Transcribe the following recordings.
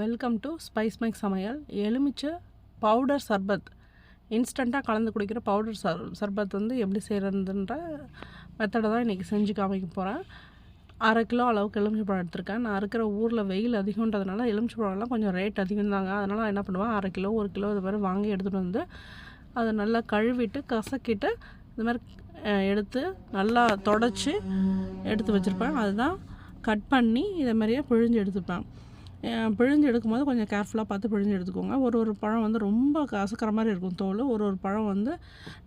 Welcome to spice make சமையல். எலுமிச்சை powder சர்பத். இன்ஸ்டண்ட்டாக கலந்து குடிக்கிற பவுடர் சர் சர்பத் வந்து எப்படி செய்கிறதுன்ற மெத்தடை தான் இன்றைக்கி செஞ்சு காமிக்க போகிறேன் அரை கிலோ அளவுக்கு எலுமிச்சைப்பழம் எடுத்திருக்கேன். நான் இருக்கிற ஊரில் வெயில் அதிகன்றதுனால எலுமிச்சைப்பழம்லாம் கொஞ்சம் ரேட் அதிகம் தாங்க அதனால் என்ன பண்ணுவேன்? அரை கிலோ ஒரு கிலோ இது மாதிரி வாங்கி எடுத்துகிட்டு வந்து அதை நல்லா கழுவிட்டு கசக்கிட்டு இது மாதிரி எடுத்து நல்லா தொடச்சி எடுத்து வச்சுருப்பேன். அதுதான் கட் பண்ணி இதை மாதிரியே பிழிஞ்சு எடுத்துப்பேன். பிழிஞ்சு எடுக்கும்போது கொஞ்சம் கேர்ஃபுல்லாக பார்த்து பிழிஞ்சு எடுத்துக்கோங்க. ஒரு ஒரு பழம் வந்து ரொம்ப கசக்கிற மாதிரி இருக்கும் தோல். ஒரு ஒரு பழம் வந்து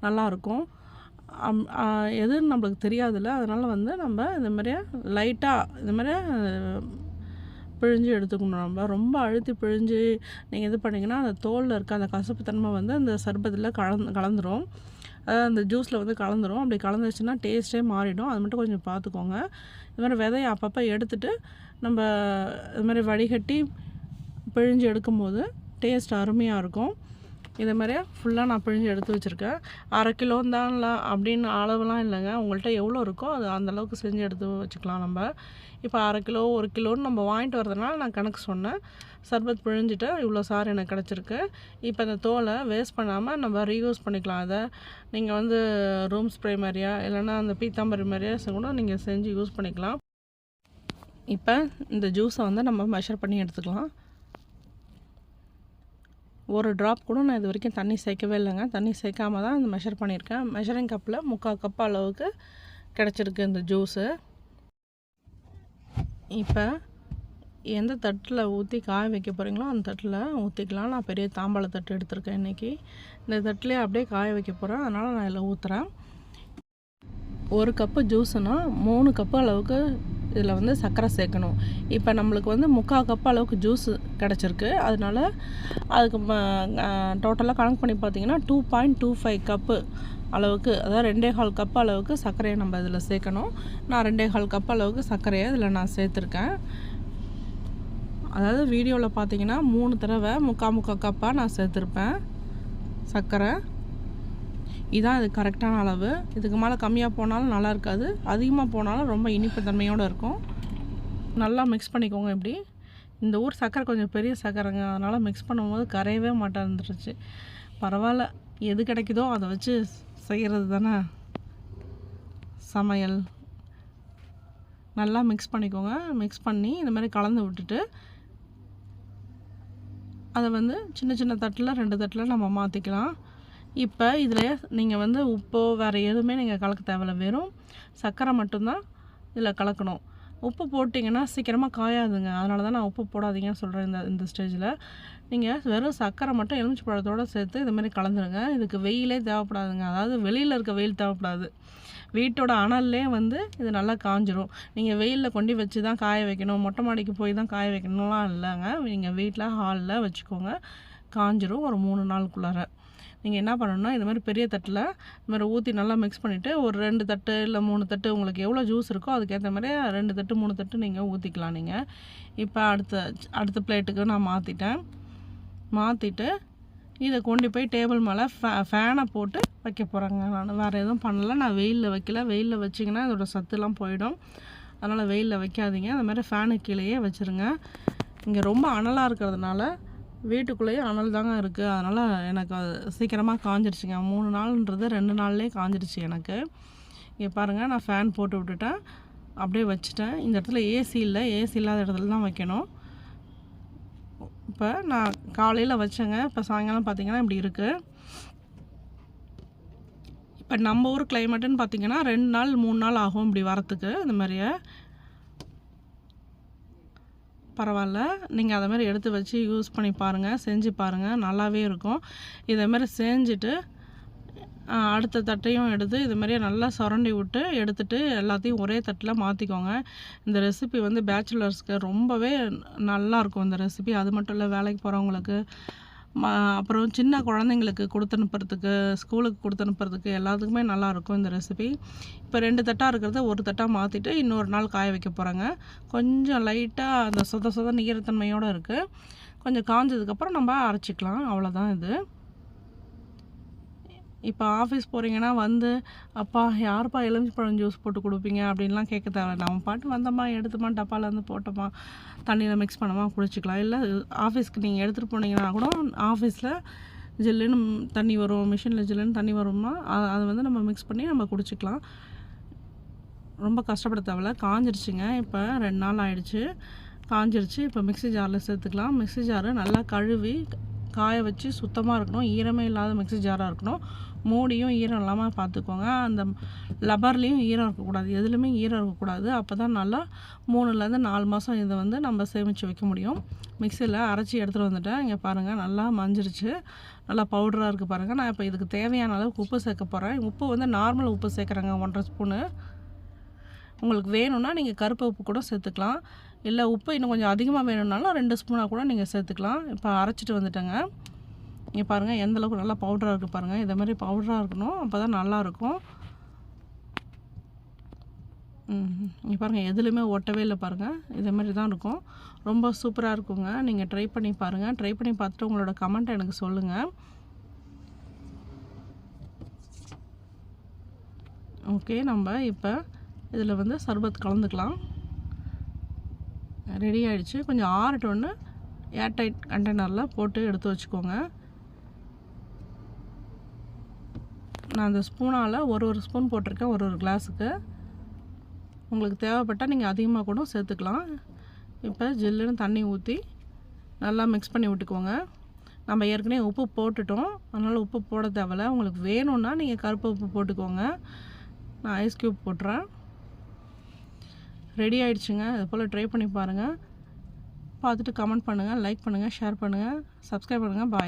நல்லாயிருக்கும் அம்- எதுன்னு நம்மளுக்கு தெரியாதுல்ல. அதனால் வந்து நம்ம இந்த மாதிரியே லைட்டாக இந்த மாதிரியே பிழிஞ்சு எடுத்துக்கணும் நம்ம. ரொம்ப அழுத்தி பிழிஞ்சு நீங்கள் இது பண்ணிங்கன்னா அந்த தோலில் இருக்க அந்த கசப்பு தன்மை வந்து அந்த சர்பத்தில் கலந்து கலந்துரும். அந்த ஜூஸில் வந்து கலந்துரும். அப்படி கலந்துருச்சுன்னா டேஸ்ட்டே மாறிடும். அது மட்டும் கொஞ்சம் பார்த்துக்கோங்க. இது மாதிரி விதையை அப்பப்போ எடுத்துட்டு நம்ம இது மாதிரி வடிகட்டி பிழிஞ்சு எடுக்கும்போது டேஸ்ட் அருமையாக இருக்கும். இதே மாதிரியே? ஃபுல்லாக நான் பிழிஞ்சு எடுத்து வச்சுருக்கேன். அரை கிலோ தான் அப்படின்னு அளவுலாம் இல்லைங்க. உங்கள்கிட்ட எவ்வளோ இருக்கோ அது அந்த அளவுக்கு செஞ்சு எடுத்து வச்சுக்கலாம் நம்ம. இப்போ அரை கிலோ ஒரு கிலோன்னு நம்ம வாங்கிட்டு வரதுனால நான் கணக்கு சொன்னேன். சர்பத் பிழிஞ்சிட்டு இவ்வளோ சாறு எனக்கு கிடச்சிருக்கு. இப்போ இந்த தோலை வேஸ்ட் பண்ணாமல் நம்ம ரீயூஸ் பண்ணிக்கலாம். அதை நீங்கள் வந்து ரூம் ஸ்ப்ரே மாதிரியா இல்லைன்னா அந்த பீத்தாம்பரி மாதிரியா கூட நீங்கள் செஞ்சு யூஸ் பண்ணிக்கலாம். இப்போ இந்த ஜூஸை வந்து நம்ம மெஷர் பண்ணி எடுத்துக்கலாம். ஒரு ட்ராப் கூட நான் இது வரைக்கும் தண்ணி சேர்க்கவே இல்லைங்க. தண்ணி சேர்க்காம தான் இந்த மெஷர் பண்ணியிருக்கேன். மெஷரிங் கப்பில் முக்கால் கப் அளவுக்கு கிடச்சிருக்கு இந்த ஜூஸு இப்போ எந்த தட்டில் ஊற்றி காய வைக்க போகிறீங்களோ அந்த தட்டில் ஊற்றிக்கலாம் நான் பெரிய தாம்பாள தட்டு எடுத்திருக்கேன் இன்றைக்கி இந்த தட்டிலே அப்படியே காய வைக்க போகிறேன் அதனால் நான் இதில் ஊற்றுறேன் ஒரு கப்பு ஜூஸுனா மூணு கப்பு அளவுக்கு இதில் வந்து சர்க்கரை சேர்க்கணும். இப்போ நம்மளுக்கு வந்து முக்கால் கப்பு அளவுக்கு ஜூஸ் கிடச்சிருக்கு. அதனால அதுக்கு டோட்டலாக கணக்கு பண்ணி பார்த்தீங்கன்னா two point two five cup அளவுக்கு அதாவது ரெண்டே கால் கப் அளவுக்கு சர்க்கரையை நம்ம இதில் சேர்க்கணும். நான் ரெண்டே கால் கப் அளவுக்கு சர்க்கரையை இதில் நான் சேர்த்துருக்கேன். அதாவது வீடியோவில் பார்த்தீங்கன்னா மூணு தடவை முக்கா முக்கா கப்பாக நான் சேர்த்துருப்பேன். சர்க்கரை. இதுதான் இது கரெக்டான அளவு. இதுக்கு மேலே கம்மியாக போனாலும் நல்லா இருக்காது. அதிகமாக போனாலும் ரொம்ப இனிப்பு தன்மையோடு இருக்கும். நல்லா மிக்ஸ் பண்ணிக்கோங்க இப்படி. இந்த ஊர் சக்கரை கொஞ்சம் பெரிய சர்க்கரைங்க அதனால் மிக்ஸ் பண்ணும்போது கரையவே மாட்டேன்ருச்சு பரவாயில்ல. எது கிடைக்குதோ அதை வச்சு செய்கிறது தானே. சமையல். நல்லா மிக்ஸ் பண்ணிக்கோங்க. மிக்ஸ் பண்ணி இந்த மாதிரி கலந்து விட்டுட்டு அதை வந்து சின்ன சின்ன தட்டில் ரெண்டு தட்டில் நம்ம மாற்றிக்கலாம் இப்போ இதில் நீங்கள் வந்து உப்போ வேறு எதுவுமே நீங்கள் கலக்க தேவையில்ல. வெறும் சர்க்கரை மட்டும்தான் இதில் கலக்கணும். உப்பு போட்டிங்கன்னா சீக்கிரமாக காயாதுங்க. அதனால தான் நான் உப்பு போடாதீங்கன்னு சொல்கிறேன் இந்த இந்த ஸ்டேஜில். நீங்கள் வெறும் சர்க்கரை மட்டும் எலுமிச்சை பழத்தோடு சேர்த்து இதுமாரி கலந்துருங்க. இதுக்கு வெயிலே தேவைப்படாதுங்க. அதாவது வெளியில் இருக்க வெயில் தேவைப்படாது. வீட்டோட அனல்லே வந்து இது நல்லா காஞ்சிரும். நீங்கள் வெயிலில் கொண்டு வச்சு தான் காய வைக்கணும். மொட்டை மாடிக்கு போய் தான் காய வைக்கணும்லாம் இல்லைங்க. நீங்கள் வீட்டில் ஹாலில் வச்சுக்கோங்க. காஞ்சிரும் ஒரு மூணு நாளுக்குள்ளார. நீங்கள் என்ன பண்ணணும்னா இது மாதிரி பெரிய தட்டில் இது மாதிரி ஊற்றி நல்லா மிக்ஸ் பண்ணிவிட்டு ஒரு ரெண்டு தட்டு இல்லை மூணு தட்டு உங்களுக்கு எவ்வளோ ஜூஸ் இருக்கோ அதுக்கேற்ற மாதிரி ரெண்டு தட்டு மூணு தட்டு நீங்கள் ஊற்றிக்கலாம் நீங்கள் இப்போ அடுத்த அடுத்த பிளேட்டுக்கு நான் மாற்றிட்டேன் மாற்றிட்டு இதை கொண்டு போய் டேபிள் மேலே ஃபே ஃபேனை போட்டு வைக்க போகிறேங்க நான். வேறு எதுவும் பண்ணலை. நான் வெயிலில் வைக்கல. வெயிலில் வச்சிங்கன்னா இதோடய சத்துலாம் போயிடும். அதனால் வெயிலில் வைக்காதீங்க. அந்த மாதிரி ஃபேனு கீழேயே வச்சுருங்க. இங்கே ரொம்ப அனலாக இருக்கிறதுனால வீட்டுக்குள்ளேயே அனல் தாங்க இருக்குது அதனால் எனக்கு அது சீக்கிரமாக காஞ்சிருச்சுங்க. மூணு நாள்ன்றது ரெண்டு நாள்லேயே காஞ்சிருச்சு எனக்கு. இங்கே பாருங்கள் நான் ஃபேன் போட்டு விட்டுட்டேன். அப்படியே வச்சுட்டேன். இந்த இடத்துல ஏசி இல்லை. ஏசி இல்லாத இடத்துல தான் வைக்கணும். இப்போ நான் காலையில் வச்சேங்க. இப்போ சாயங்காலம் பார்த்திங்கன்னா இப்படி இருக்குது இப்போ நம்ம ஊர் கிளைமேட்டுன்னு பார்த்திங்கன்னா ரெண்டு நாள் மூணு நாள் ஆகும் இப்படி வரத்துக்கு. இந்த மாதிரியே. பரவாயில்ல. நீங்கள் அதை மாதிரி எடுத்து வச்சு யூஸ் பண்ணி பாருங்கள் செஞ்சு பாருங்கள் நல்லாவே இருக்கும். இதைமாரி மாதிரி செஞ்சுட்டு அடுத்த தட்டையும் எடுத்து இது மாதிரியே நல்லா சுரண்டி விட்டு எடுத்துட்டு எல்லாத்தையும் ஒரே தட்டில் மாற்றிக்கோங்க இந்த ரெசிபி வந்து பேச்சுலர்ஸ்க்கு ரொம்பவே நல்லாயிருக்கும் இந்த ரெசிபி அது மட்டும் இல்லை வேலைக்கு போகிறவங்களுக்கு அப்புறம் சின்ன குழந்தைங்களுக்கு கொடுத்து அனுப்புறதுக்கு ஸ்கூலுக்கு கொடுத்து அனுப்புறதுக்கு எல்லாத்துக்குமே நல்லாயிருக்கும் இந்த ரெசிபி இப்போ ரெண்டு தட்டாக இருக்கிறத ஒரு தட்டாக மாற்றிட்டு இன்னொரு நாள் காய வைக்க போகிறாங்க கொஞ்சம் லைட்டாக அந்த சொத சொத நீரத்தன்மையோடு இருக்குது கொஞ்சம் காஞ்சதுக்கப்புறம் நம்ம அரைச்சிக்கலாம். அவ்வளோதான் இது. இப்போ ஆஃபீஸ் போகிறீங்கன்னா வந்து அப்பா யாருப்பா எலுமிச்சப்பழம் ஜூஸ் போட்டு கொடுப்பீங்க? அப்படின்லாம் கேட்க தேவை நம்ம பாட்டு வந்தோமா எடுத்துமா டப்பாவில் வந்து போட்டோமா தண்ணியில் மிக்ஸ் பண்ணோமா குடிச்சிக்கலாம். இல்லை ஆஃபீஸ்க்கு நீங்கள் எடுத்துகிட்டு போனீங்கன்னா கூட ஆஃபீஸில் ஜில்லுன்னு தண்ணி வரும் மிஷினில் ஜில்லுன்னு தண்ணி வரும்னா அதை வந்து நம்ம மிக்ஸ் பண்ணி நம்ம குடிச்சிக்கலாம். ரொம்ப கஷ்டப்பட தேவையில்ல. காஞ்சிருச்சுங்க. இப்போ ரெண்டு நாள் ஆயிடுச்சு. காஞ்சிருச்சு. இப்போ மிக்ஸி ஜாரில் சேர்த்துக்கலாம். மிக்ஸி ஜாரை நல்லா கழுவி காய வச்சு சுத்தமாக இருக்கணும். ஈரமே இல்லாத மிக்ஸி ஜாராக இருக்கணும். மூடியும் ஈரம் இல்லாமல் பார்த்துக்கோங்க அந்த லபர்லேயும் ஈரம் இருக்கக்கூடாது. எதுலேயுமே ஈரம் இருக்கக்கூடாது. அப்போ தான் நல்லா மூணுலேருந்து நாலு மாதம் இதை வந்து நம்ம சேமித்து வைக்க முடியும். மிக்சியில் அரைச்சி எடுத்துகிட்டு வந்துட்டேன். இங்கே பாருங்கள் நல்லா மஞ்சிருச்சு. நல்லா பவுடராக இருக்குது பாருங்கள் நான் இப்போ இதுக்கு தேவையான அளவுக்கு உப்பு சேர்க்க போகிறேன் உப்பு வந்து நார்மல் உப்பு சேர்க்குறேங்க ஒன்றரை ஸ்பூனு உங்களுக்கு வேணும்னா நீங்கள் கருப்பு உப்பு கூட சேர்த்துக்கலாம். இல்லை உப்பு இன்னும் கொஞ்சம் அதிகமாக வேணும்னாலும் ரெண்டு ஸ்பூனாக கூட நீங்கள் சேர்த்துக்கலாம். இப்போ அரைச்சிட்டு வந்துட்டேங்க. இங்கே பாருங்கள் எந்தளவுக்கு நல்லா பவுடராக இருக்குது பாருங்கள் இதை மாதிரி பவுடராக இருக்கணும். அப்போ தான் நல்லாயிருக்கும் இங்கே பாருங்கள் எதுலேயுமே ஒட்டவே இல்லை பாருங்கள் இதே மாதிரி தான் இருக்கும். ரொம்ப சூப்பராக இருக்குங்க. நீங்கள் ட்ரை பண்ணி பாருங்கள் ட்ரை பண்ணி பார்த்துட்டு உங்களோட கமெண்ட் எனக்கு சொல்லுங்கள் ஓகே நம்ம இப்போ இதில் வந்து சர்பத் கலந்துக்கலாம். ரெடி ஆகிடுச்சு கொஞ்சம் ஆறட்டோன்னு ஏர்டைட் கண்டெய்னரில் போட்டு எடுத்து வச்சுக்கோங்க. நான் அந்த ஸ்பூனால் ஒரு ஒரு ஸ்பூன் போட்டிருக்கேன் ஒரு ஒரு கிளாஸுக்கு. உங்களுக்கு தேவைப்பட்டால் நீங்கள் அதிகமாக கூட சேர்த்துக்கலாம். இப்போ ஜில்லுன்னு தண்ணி ஊற்றி நல்லா மிக்ஸ் பண்ணி விட்டுக்கோங்க. நம்ம ஏற்கனவே உப்பு போட்டுட்டோம். அதனால் உப்பு போட தேவையில்ல. உங்களுக்கு வேணும்னா நீங்கள் கருப்பு உப்பு போட்டுக்கோங்க. நான் ஐஸ் க்யூப் போட்டுறேன். ரெடி ஆகிடுச்சுங்க அது போல் ட்ரை பண்ணி பாருங்கள் பார்த்துட்டு கமெண்ட் பண்ணுங்கள் லைக் பண்ணுங்கள் ஷேர் பண்ணுங்கள் சப்ஸ்கிரைப் பண்ணுங்கள் பாய்